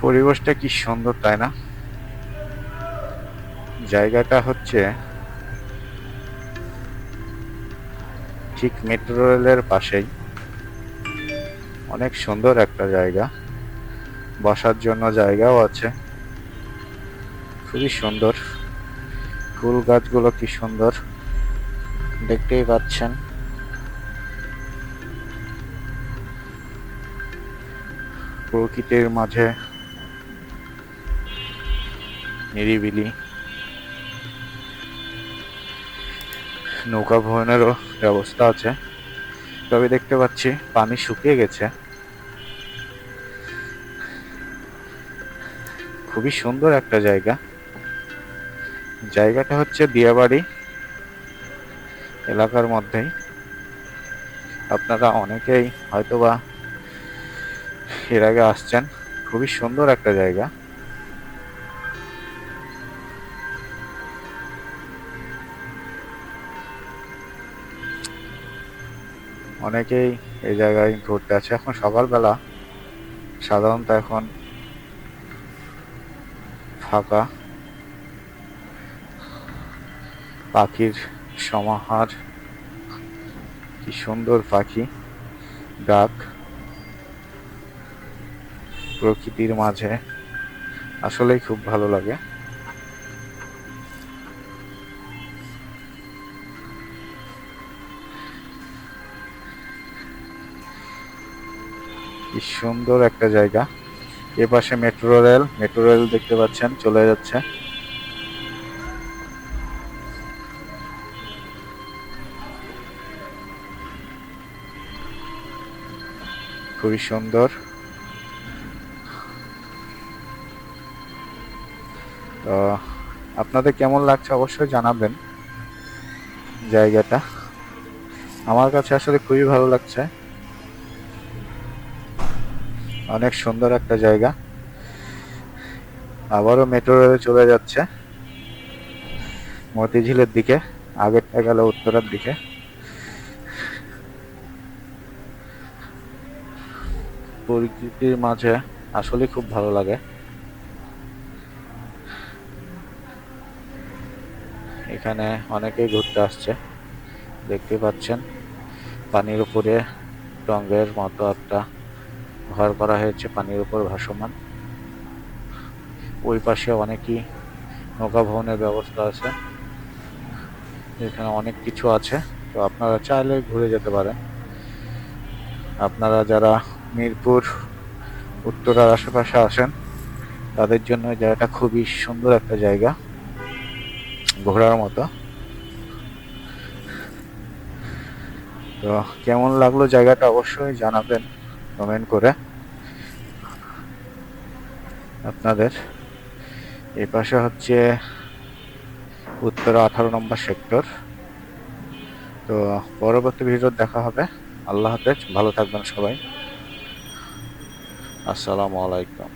পরিবেশটা কি সুন্দর, তাই না? জায়গাটা হচ্ছে ঠিক মেট্রো রেলের পাশেই। অনেক সুন্দর একটা জায়গা। বসার জন্য জায়গাও আছে। খুবই সুন্দর। ফুল গাছগুলো কি সুন্দর, দেখতেই পাচ্ছেন। প্রকৃতির মাঝে নিরিবিলি। নৌকা ভ্রমণেরও ব্যবস্থা আছে। তবে দেখতে পাচ্ছি পানি শুকিয়ে গেছে। খুবই সুন্দর একটা জায়গা। জায়গাটা হচ্ছে দিয়াবাড়ি এলাকার মধ্যেই। আপনারা অনেকেই হয়তোবা এর আগে আসছেন। খুবই সুন্দর একটা জায়গা। অনেকেই এই জায়গায় ঘুরতে আছে এখন সকালবেলা সাধারণত এখন ফাঁকা। পাখির সমাহার, কি সুন্দর পাখি, ডাক প্রকৃতির মাঝে। আসলেই খুব ভালো লাগে। কি সুন্দর একটা জায়গা। এ পাশে মেট্রো রেল মেট্রো রেল দেখতে পাচ্ছেন, চলে যাচ্ছে। খুবই সুন্দর। তো, আপনাদের কেমন লাগছে অবশ্যই জানাবেন জায়গাটা। আমার কাছে আসলে খুবই ভালো লাগছে। অনেক সুন্দর একটা জায়গা। আবারও মেট্রো রেলে চলে যাচ্ছে। মতিঝিলের দিকে আগেরটা গেল উত্তরের দিকে। প্রকৃতির মাঝে আসলে খুব ভালো লাগে। এখানে অনেকেই ঘুরতে আসছে, দেখতে পাচ্ছেন। পানির উপরে রঙের মতো একটা ঘর করা হয়েছে পানির উপর ভাসমান। ওই পাশে অনেকই নৌকা ভবনের ব্যবস্থা আছে। এখানে অনেক কিছু আছে। তো আপনারা চাইলে ঘুরে যেতে পারেন। আপনারা যারা মিরপুর, উত্তরার আশেপাশে আসেন তাদের জন্য জায়গাটা খুবই সুন্দর একটা জায়গা। ঘোরার মতো। তো কেমন লাগল জায়গাটা অবশ্যই জানাবেন। কমেন্ট করে আপনাদের। এই পাশে হচ্ছে উত্তর আঠারো নম্বর সেক্টর তো পরবর্তী ভিডিও দেখা হবে। আল্লাহ হাফেজ, ভালো থাকবেন সবাই। আসসালামু আলাইকুম।